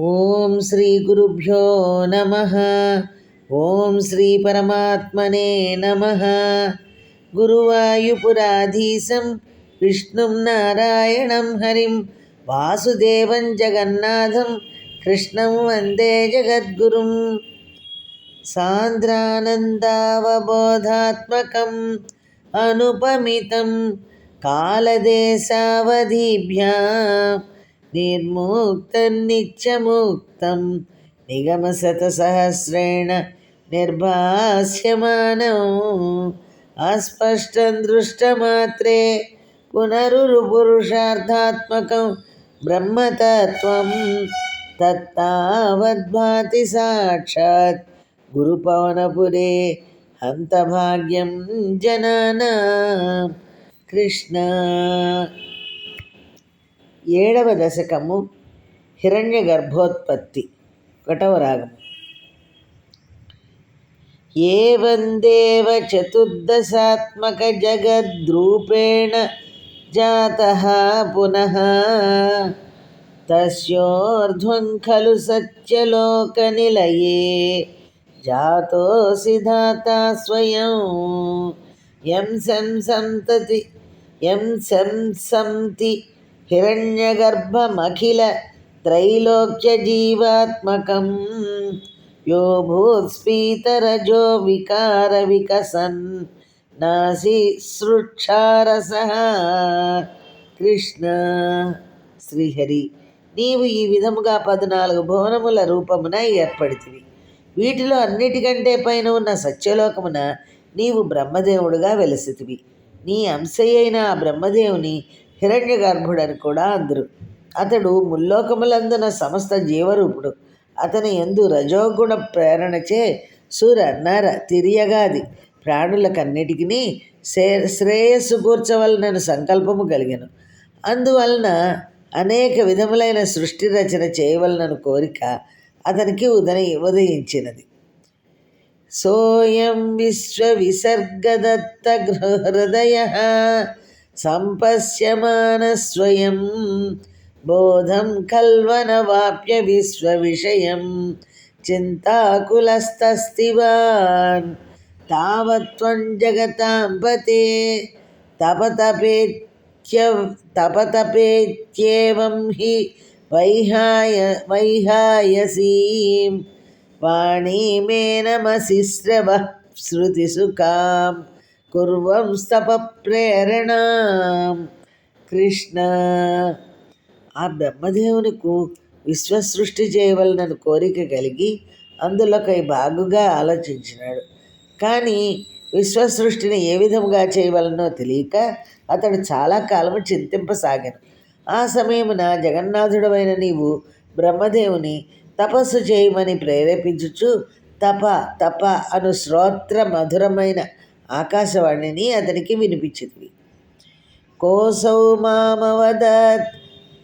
ఓం శ్రీ గురుభ్యో నమ. ఓం శ్రీ పరమాత్మనే నమ. గురువాయుపురాధీశం విష్ణుం నారాయణం హరిం వాసుదేవం జగన్నాథం కృష్ణం వందే జగద్గురుం. సాంద్రానందావబోధాత్మకం అనుపమితం కాలదేశావధిభ్యా. నిర్ముక్తన్నిత్యముక్తం నిగమశతసహస్రేణ నిర్భాస్యమానం. అస్పష్టం దృష్టమాత్రే పునరుపురుషార్థాత్మకం బ్రహ్మతత్వం. తత్తావద్భాతి సాక్షాత్ గురుపవనపురే హంతభాగ్యం జనానా. కృష్ణ ఏడవ దశకము హిరణ్య గర్భోత్పత్తి ఒకటవ రాగం ఏవందేవ చతుర్దశాత్మక జగద్రూపేణ జాత పునః తస్యోర్ధ్వం ఖలు సత్యలోకనిలయే జాతోసి ధాత స్వయం. యం సం సంతతి యం సం హిరణ్యగర్భమఖిల త్రైలోక్యజీవాత్మకం యో భూస్పీతరజో వికార వికసన్ నాసి సృక్షారస కృష్ణ శ్రీహరి నీవు ఈ విధముగా పద్నాలుగు భువనముల రూపమున ఏర్పడితివి. వీటిలో అన్నిటికంటే పైన ఉన్న సత్యలోకమున నీవు బ్రహ్మదేవుడుగా వెలసితివి. నీ అంశయైన ఆ బ్రహ్మదేవుని హిరణ్య గర్భుడని కూడా అందరు. అతడు ముల్లోకములందున సమస్త జీవరూపుడు. అతని ఎందు రజోగుణ ప్రేరణచే సుర నర తిరియగాది. ప్రాణులకన్నిటికీ శ్రే శ్రేయస్సు కూర్చవలనని సంకల్పము కలిగను. అందువలన అనేక విధములైన సృష్టి రచన చేయవలనను కోరిక అతనికి ఉదయ ఉదయించినది. సోయం విశ్వవిసర్గదత్త హృదయ సంపశ్యమాన స్వయం బోధం కల్వనవాప్య విశ్వవిషయం. చింతాకులస్తస్తివాన్. తావత్వం జగతాం పతే. తపతపేత్య తపతపేత్యేవం హి వైహాయ వైహాయసీం. వాణీమేనమసి శ్రవ శృతిసుకాం కుర్వం కృష్ణ ఆ బ్రహ్మదేవునికు విశ్వసృష్టి చేయవలనని కోరిక కలిగి అందులోకై బాగుగా ఆలోచించినాడు. కానీ విశ్వసృష్టిని ఏ విధముగా చేయవలనో తెలియక అతడు చాలా కాలము చింతింపసాగాను ఆ సమయమున జగన్నాథుడమైన నీవు బ్రహ్మదేవుని తపస్సు చేయమని ప్రేరేపించుచు తప తప అను శ్రోత్ర మధురమైన ఆకాశవాణిని అతనికి వినిపించింది. కోసౌ మామవదత్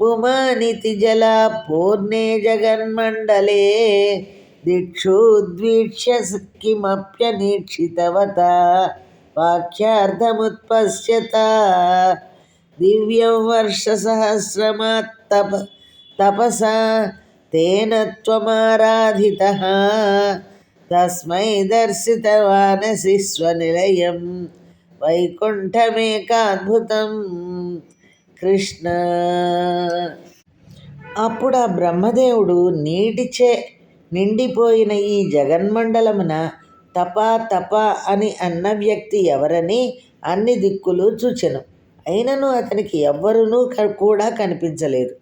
పుమానితి జల పూర్ణే జగన్మండలే దిక్షుద్వీక్ష్య కిమప్యనీక్షితవత వాక్యార్థముత్పశ్యత దివ్యం వర్షసహస్రమాత్తప తపసా తేన త్వమారాధిత తస్మై దర్శితవానసి స్వనిలయం వైకుంఠమేకాద్భుతం కృష్ణ. అప్పుడు ఆ బ్రహ్మదేవుడు నీటిచే నిండిపోయిన ఈ జగన్మండలమున తప తప అని అన్న వ్యక్తి ఎవరని అన్ని దిక్కులు చూచెను. అయినను అతనికి ఎవ్వరునూ కూడా కనిపించలేదు.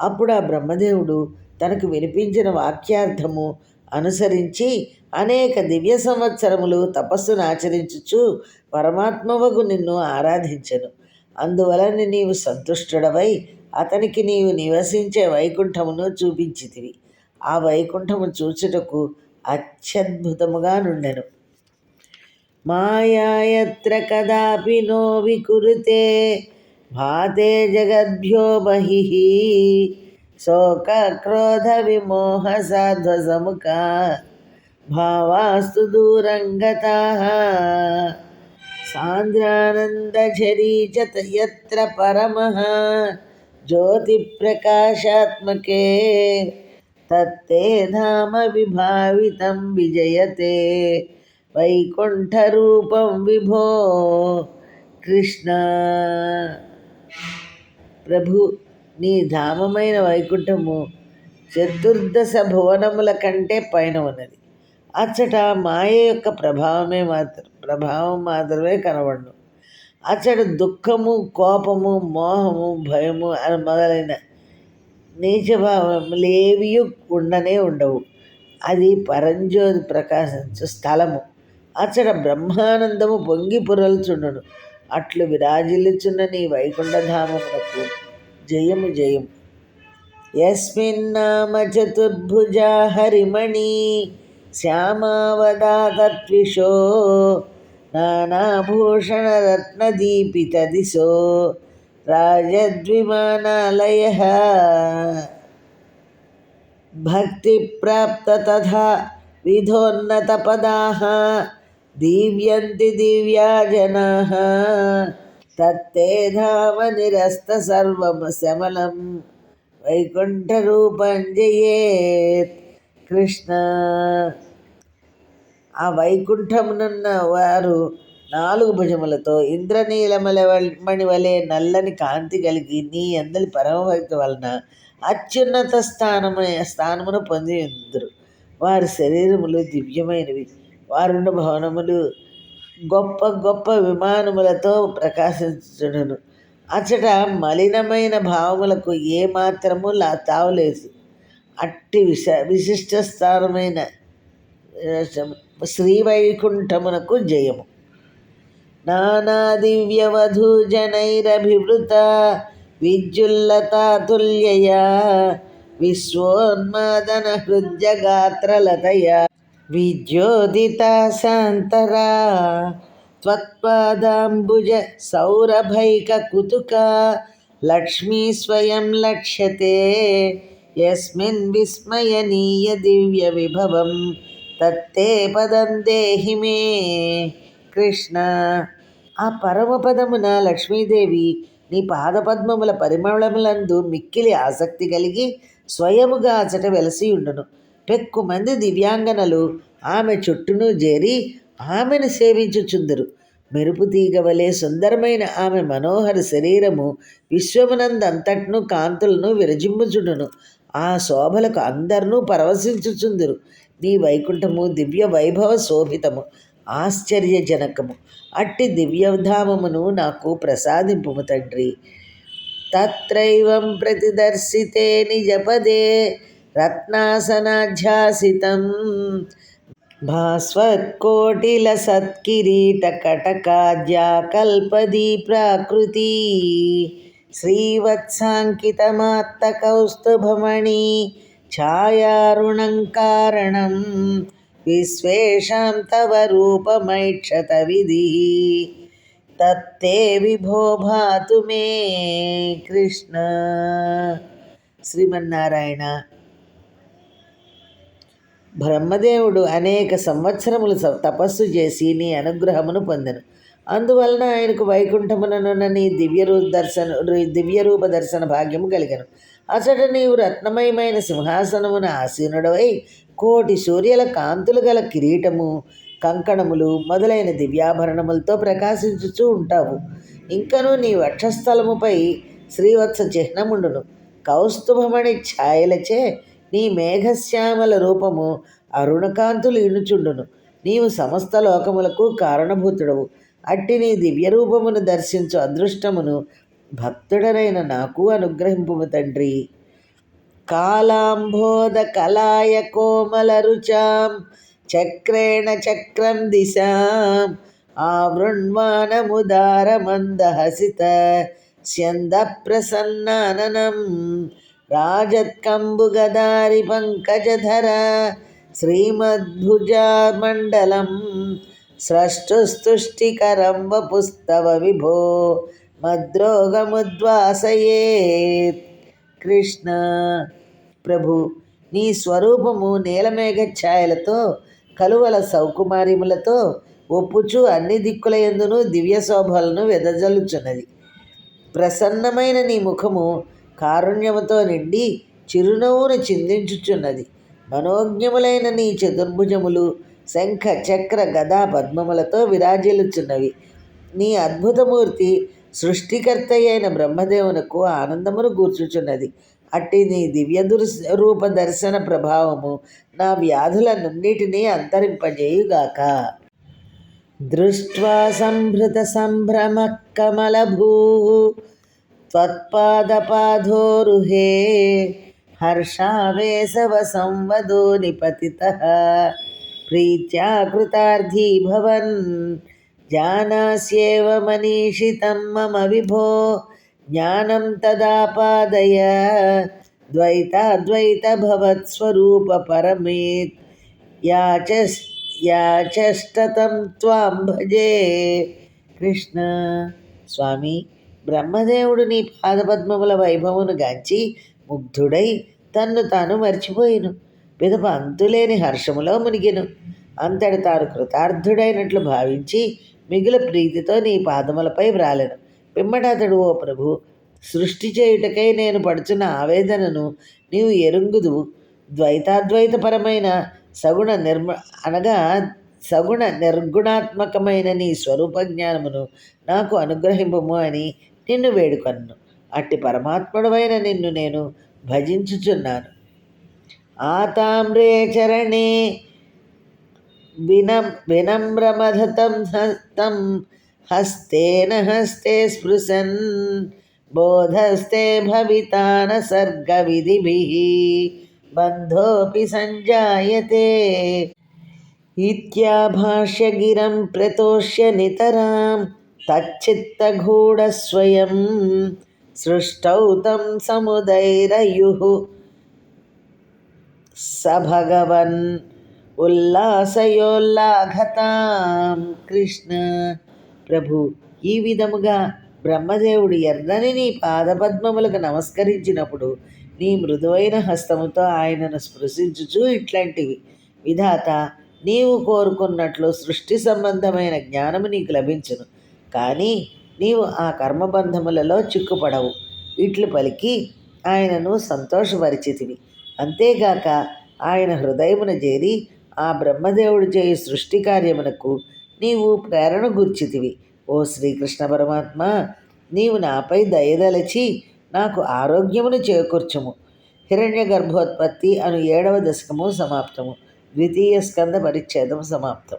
అప్పుడు ఆ బ్రహ్మదేవుడు తనకు వినిపించిన వాక్యార్థము అనుసరించి అనేక దివ్య సంవత్సరములు తపస్సును ఆచరించుచు పరమాత్మవగు నిన్ను ఆరాధించను. అందువలన నీవు సంతుష్టుడవై అతనికి నీవు నివసించే వైకుంఠమును చూపించితివి. ఆ వైకుంఠము చూచుటకు అత్యద్భుతముగా నుండెను. మాయాయత్ర కదాపి నో వికురుతే భాతే జగద్భ్యో బహిః शोकक्रोधविमोहसाध्वसमुखा भावास्तु दूरंगता सांद्रानंद झरी चत यत्र परमः, ज्योतिप्रकाशात्मके, तत्ते धाम विभावितं विजयते। वैकुण्ठरूपं विभो कृष्ण। प्रभु। నీ ధామమైన వైకుంఠము చతుర్దశ భువనముల కంటే పైన ఉన్నది. అచ్చట మాయ యొక్క ప్రభావమే మాత్రం ప్రభావం మాత్రమే కనబడను. అచ్చట దుఃఖము కోపము మోహము భయము అని మొదలైన నీచభావములు ఉండనే ఉండవు. అది పరంజ్యోతి ప్రకాశించు స్థలము. అచ్చట బ్రహ్మానందము పొంగి పురల్చుండును. అట్లు విరాజిల్లుచున్న నీ వైకుంఠధామమునకు जयं यस्म यस्मिन्नामचतुर्भुजा हरिमणि श्यामावदातत्विषो नानाभूषणरत्नदीपितदिशो राजद्विमानालयः भक्तिप्राप्ततथा विधोन्नतपदाः दीव्यन्ति दिव्या जनाः తత్తే ధామ నిరస్త సర్వమశమలం వైకుంఠరూపం జయేత్ కృష్ణ. ఆ వైకుంఠమునున్న వారు నాలుగు భుజములతో ఇంద్రనీలమల మణి వలె నల్లని కాంతి కలిగి నీ అందరి పరమభక్తి వలన అత్యున్నత స్థానము స్థానమును పొంది వారి శరీరములు దివ్యమైనవి. వారున్న భవనములు గొప్ప గొప్ప విమానములతో ప్రకాశించును అచ్చట మలినమైన భావములకు ఏమాత్రము లా తావులేదు అట్టి విశ విశిష్ట స్థానమైన శ్రీవైకుంఠమునకు జయము. నానా దివ్యవధూజనైరభివృత విద్యుల్లతాతుల్యయా విశ్వోన్మాదన హృద్యగాత్రలతయా. విద్యోదిత శాంతరా త్వత్పాదాంబుజ సౌరభైక కుతుక లక్ష్మీ స్వయం లక్ష్యతే యస్మిన్ విస్మయనీయ దివ్య విభవం తత్తే పదం దేహి మే కృష్ణ ఆ పరమపదమున లక్ష్మీదేవి నీ పాదపద్మముల పరిమళములందు మిక్కిలి ఆసక్తి కలిగి స్వయముగా అచట వెలసి ఉండును. పెక్కుమంది దివ్యాంగనలు. ఆమె చుట్టూను చేరి ఆమెను సేవించుచుందరు. మెరుపు తీగ వలె సుందరమైన ఆమె మనోహర శరీరము విశ్వమునందంతట్ను కాంతులను విరజిమ్ముచుండును. ఆ శోభలకు అందరినూ పరవశించుచుందురు. నీ వైకుంఠము దివ్య వైభవ శోభితము. ఆశ్చర్యజనకము. అట్టి దివ్యధామమును నాకు ప్రసాదింపుము తండ్రి. తత్రైవం ప్రతిదర్శితే నిజపదే. रत्नासनाध्यासितं भास्वत्कोटिलसत्किरीटकटकाद्याकल्पदीप्राकृती श्रीवत्साङ्कितमात्तकौस्तुभमणि छायारुणङ्कारणं विश्वेषां तव रूपमैक्षतविधिः। तत्ते विभो भातु मे कृष्ण। श्रीमन्नारायण। బ్రహ్మదేవుడు అనేక సంవత్సరములు తపస్సు చేసి నీ అనుగ్రహమును పొందను. అందువలన ఆయనకు వైకుంఠముననున్న నీ దివ్యరూప దర్శన దివ్యరూప దర్శన భాగ్యము కలిగను. అచట నీవు రత్నమయమైన సింహాసనమున ఆసీనుడవై కోటి సూర్యుల కాంతులు గల కిరీటము కంకణములు మొదలైన దివ్యాభరణములతో ప్రకాశించుచూ ఉంటావు. ఇంకను నీ వక్షస్థలముపై శ్రీవత్స చిహ్నముండును. కౌస్తుభమణి ఛాయలచే నీ మేఘశ్యామల రూపము అరుణకాంతులు ఇనుచుండును. నీవు సమస్త లోకములకు కారణభూతుడవు. అట్టి నీ దివ్య రూపమును దర్శించు అదృష్టమును భక్తుడనైన నాకు అనుగ్రహింపు తండ్రి. కాలాంబోధ కలాయ కోమల రుచాం చక్రేణ చక్రం దిశాం. ఆవృణ్వానముదారమందహసిత స్యంద ప్రసన్నాననం. రాజత్కంబుగదారి పంకజధర శ్రీమద్భుజామండలం స్రష్టుస్తుష్టికరం వపుస్తవ విభో మద్రోగముద్వాసయేత్ కృష్ణ ప్రభు నీ స్వరూపము నీలమేఘ ఛాయలతో కలువల సౌకుమార్యములతో ఒప్పుచు అన్ని దిక్కుల ఎందును దివ్య శోభలను వెదజల్లుచున్నది. ప్రసన్నమైన నీ ముఖము కారుణ్యముతో నిండి చిరునవ్వును చిందించుచున్నది. మనోజ్ఞములైన నీ చతుర్భుజములు శంఖ చక్ర గదా పద్మములతో విరాజిల్లుచున్నవి. నీ అద్భుతమూర్తి సృష్టికర్త అయిన బ్రహ్మదేవునకు ఆనందమును కూర్చుచున్నది అట్టి నీ దివ్య రూప దర్శన ప్రభావము నా వ్యాధులన్నిటినీ అంతరింపజేయుగాక. దృష్ట్వా సంభృత సంభ్రమ కమలభూ त्वत्पादपाधोरुहे हर्षावेशव संवदो निपतितः प्रीत्या कृतार्थी भवन् जानास्येव मनीषितं मम विभो ज्ञानं तदापादय द्वैताद्वैतभवत्स्वरूपपरमेत् याचस् याचष्टतं त्वां भजे। कृष्ण। स्वामी। బ్రహ్మదేవుడు నీ పాదపద్మముల వైభవమును గాంచి ముగ్ధుడై తన్ను తాను మర్చిపోయిను. పిదప అంతులేని హర్షములో మునిగెను. అంతటి తాను కృతార్థుడైనట్లు భావించి మిగుల ప్రీతితో నీ పాదములపై వ్రాలెను. పిమ్మట అతడు ఓ ప్రభు సృష్టి చేయుటకై నేను పడుచున్న ఆవేదనను నీవు ఎరుంగుదు ద్వైతాద్వైతపరమైన సగుణ నిర్మ అనగా సగుణ నిర్గుణాత్మకమైన నీ స్వరూప జ్ఞానమును నాకు అనుగ్రహింపము అని నిన్ను వేడుకొన్ను. అట్టి పరమాత్ముడవైన నిన్ను నేను భజించుచున్నాను. ఆతామ్రే చరణే వినం వినమ్రమధతం హస్తం హస్తేన హస్తే స్పృశన్ బోధస్తే భవితాన సర్గ విధిభి బంధోపి సంజాయతే. ఇత్యాభాష్యగిరం ప్రతోష్య నితరాం తచ్చిత్తగూఢస్వయం సృష్టౌ తం సముదైరయు. స భగవన్ ఉల్లాసయోల్లాఘతాం కృష్ణ. ప్రభు ఈ విధముగా బ్రహ్మదేవుడు ఎర్రని నీ పాదపద్మములకు నమస్కరించినప్పుడు నీ మృదువైన హస్తముతో ఆయనను స్పృశించుచు ఇట్లాంటివి. విధాత నీవు కోరుకున్నట్లు సృష్టి సంబంధమైన జ్ఞానము నీకు లభించును. కానీ నీవు ఆ కర్మబంధములలో చిక్కుపడవు. ఇట్లు పలికి ఆయనను సంతోషపరిచితివి. అంతేగాక ఆయన హృదయమున చేరి ఆ బ్రహ్మదేవుడు చేయు సృష్టి కార్యమునకు నీవు ప్రేరణ గుర్చితివి. ఓ శ్రీకృష్ణ పరమాత్మ నీవు నాపై దయదలచి నాకు ఆరోగ్యమును చేకూర్చుము. హిరణ్య గర్భోత్పత్తి అను ఏడవ దశకము సమాప్తము. ద్వితీయ స్కంద పరిచ్ఛేదం సమాప్తం.